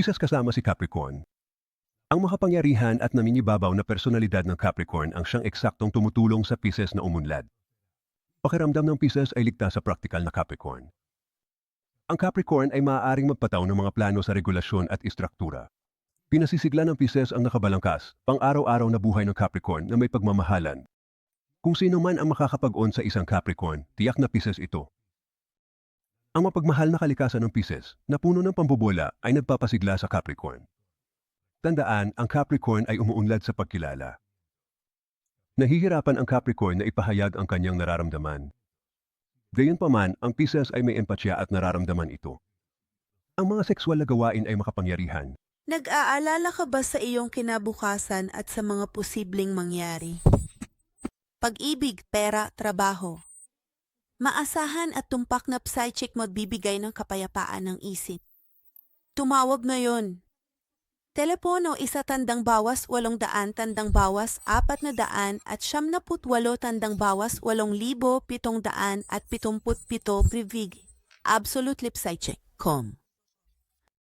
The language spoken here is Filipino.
Pisces kasama si Capricorn. Ang makapangyarihan at naminibabaw na personalidad ng Capricorn ang siyang eksaktong tumutulong sa Pisces na umunlad. Pakiramdam ng Pisces ay ligtas sa praktikal na Capricorn. Ang Capricorn ay maaaring magpataw ng mga plano sa regulasyon at istruktura. Pinasisigla ng Pisces ang nakabalangkas, pang-araw-araw na buhay ng Capricorn na may pagmamahalan. Kung sino man ang makakapag-on sa isang Capricorn, tiyak na Pisces ito. Ang mapagmahal na kalikasan ng Pisces, na puno ng pambobola, ay nagpapasigla sa Capricorn. Tandaan, ang Capricorn ay umuunlad sa pagkilala. Nahihirapan ang Capricorn na ipahayag ang kanyang nararamdaman. Gayunpaman, ang Pisces ay may empatya at nararamdaman ito. Ang mga sexual na gawain ay makapangyarihan. Nag-aalala ka ba sa iyong kinabukasan at sa mga posibleng mangyari? Pag-ibig, pera, trabaho. Maasahan at tumpak na psychic magbibigay ng kapayapaan ng isip. Tumawag ngayon. Telepono isa tandang bawas walong daan tandang bawas apat na daan at siyam na putwalo tandang bawas walong libo pitong daan at pitumput pito brivig. Absolute Lip Psychic. Com.